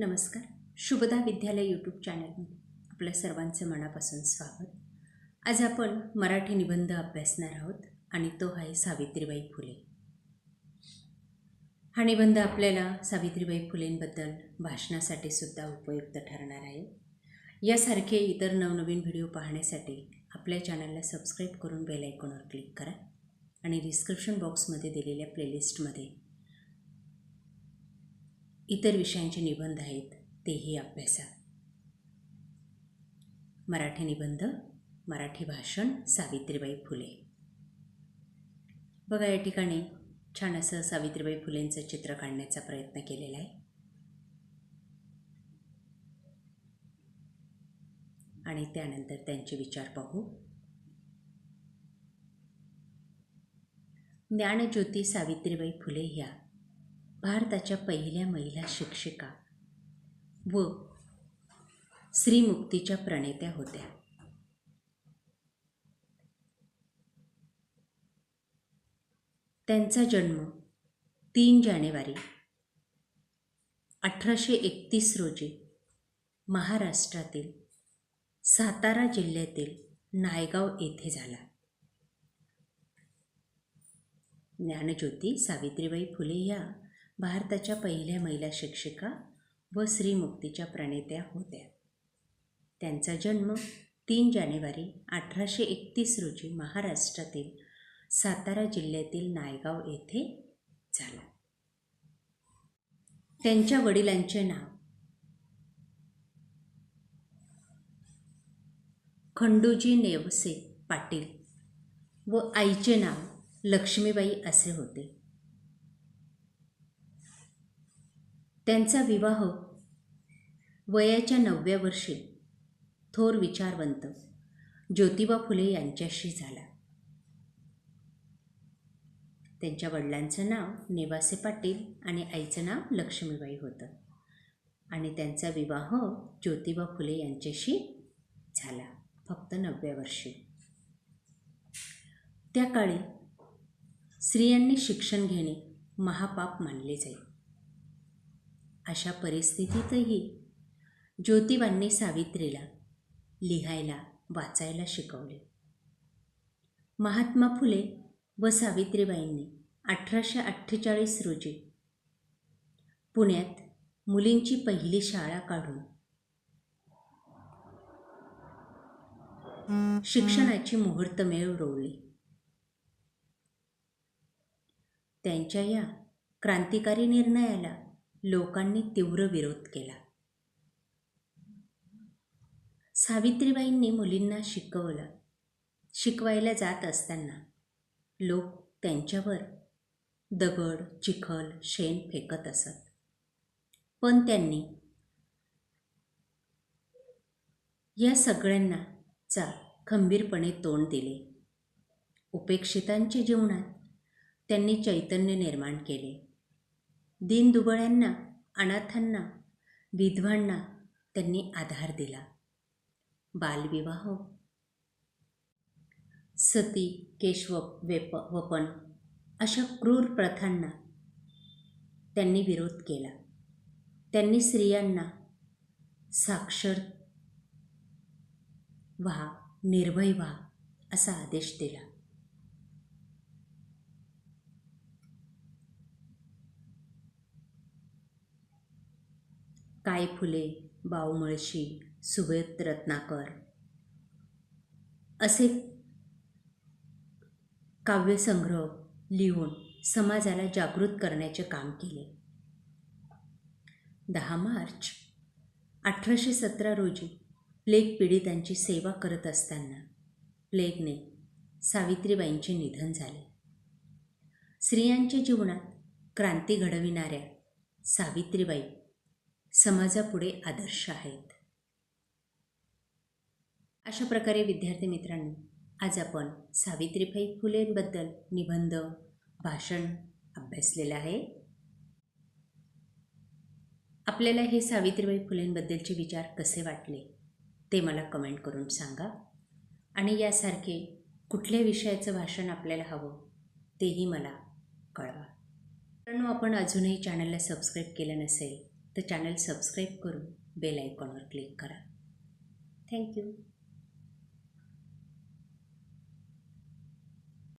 नमस्कार. शुभदा विद्यालय यूट्यूब चॅनलमध्ये आपल्या सर्वांचं मनापासून स्वागत. आज आपण मराठी निबंध अभ्यासणार आहोत आणि तो आहे सावित्रीबाई फुले. हा निबंध आपल्याला सावित्रीबाई फुलेंबद्दल भाषणासाठी सुद्धा उपयुक्त ठरणार आहे. यासारखे इतर नवनवीन व्हिडिओ पाहण्यासाठी आपल्या चॅनलला सबस्क्राईब करून बेल आयकॉनवर क्लिक करा आणि डिस्क्रिप्शन बॉक्समध्ये दिलेल्या प्लेलिस्टमध्ये इतर विषयांचे निबंध आहेत तेही अभ्यासा मराठी निबंध मराठी भाषण सावित्रीबाई फुले. बघा या ठिकाणी छान असं सावित्रीबाई फुलेंचं चित्र काढण्याचा प्रयत्न केलेला आहे. आणि त्यानंतर त्यांचे विचार पाहू. ज्ञानज्योती सावित्रीबाई फुले ह्या भारताच्या पहिल्या महिला शिक्षिका व स्त्रीमुक्तीच्या प्रणेत्या होत्या. त्यांचा जन्म तीन जानेवारी अठराशे एकतीस रोजी महाराष्ट्रातील सातारा जिल्ह्यातील नायगाव येथे झाला. ज्ञानज्योती सावित्रीबाई फुले या भारताच्या पहिल्या महिला शिक्षिका व स्त्रीमुक्तीच्या प्रणेत्या होत्या. त्यांचा जन्म तीन जानेवारी अठराशे एकतीस रोजी महाराष्ट्रातील सातारा जिल्ह्यातील नायगाव येथे झाला. त्यांच्या वडिलांचे नाव खंडूजी नेवसे पाटील व आईचे नाव लक्ष्मीबाई असे होते. त्यांचा विवाह वयाच्या नवव्या वर्षी थोर विचारवंत ज्योतिबा फुले यांच्याशी झाला. त्यांच्या वडिलांचं नाव नेवासे पाटील आणि आईचं नाव लक्ष्मीबाई होतं आणि त्यांचा विवाह ज्योतिबा फुले यांच्याशी झाला फक्त नवव्या वर्षी. त्या काळी स्त्रियांनी शिक्षण घेणे महापाप मानले जाईल अशा परिस्थितीतही ज्योतिबांनी सावित्रीला लिहायला वाचायला शिकवले. महात्मा फुले व सावित्रीबाईंनी अठराशे अठ्ठेचाळीस रोजी पुण्यात मुलींची पहिली शाळा काढून शिक्षणाची मुहूर्तमेळ रोवली त्यांच्या या क्रांतिकारी निर्णयाला लोकांनी तीव्र विरोध केला. सावित्रीबाईंनी मुलींना शिकवलं. शिकवायला जात असताना लोक त्यांच्यावर दगड चिखल शेण फेकत असत. पण त्यांनी या सगळ्यांना चा खंबीरपणे तोंड दिले. उपेक्षितांच्या जीवनात त्यांनी चैतन्य निर्माण केले. दीनदुबळ्यांना अनाथांना विधवांना त्यांनी आधार दिला. बालविवाह. सती केशव वेप वपन अशा क्रूर प्रथांना त्यांनी विरोध केला. त्यांनी स्त्रियांना साक्षर व्हा निर्भय व्हा असा आदेश दिला. काय फुले बावमळशी सुवेत रत्नाकर. असे काव्यसंग्रह लिहून समाजाला जागृत करण्याचे काम केले. दहा मार्च अठराशे सतरा रोजी प्लेग पीडितांची सेवा करत असताना प्लेगने सावित्रीबाईंचे निधन झाले. स्त्रियांच्या जीवनात क्रांती घडविणाऱ्या सावित्रीबाई समाजापुढे आदर्श आहेत. अशा प्रकारे विद्यार्थी मित्रांनो आज आपण सावित्रीबाई फुलेंबद्दल निबंध भाषण अभ्यासलेलं आहे. आपल्याला हे सावित्रीबाई फुलेंबद्दलचे विचार कसे वाटले ते मला कमेंट करून सांगा. आणि यासारखे कुठल्या विषयाचं भाषण आपल्याला हवं तेही मला कळवा. मित्रांनो आपण अजूनही चॅनलला सबस्क्राईब केलं नसेल तर चॅनल सबस्क्राईब करून बेल आयकॉनवर क्लिक करा. Thank you.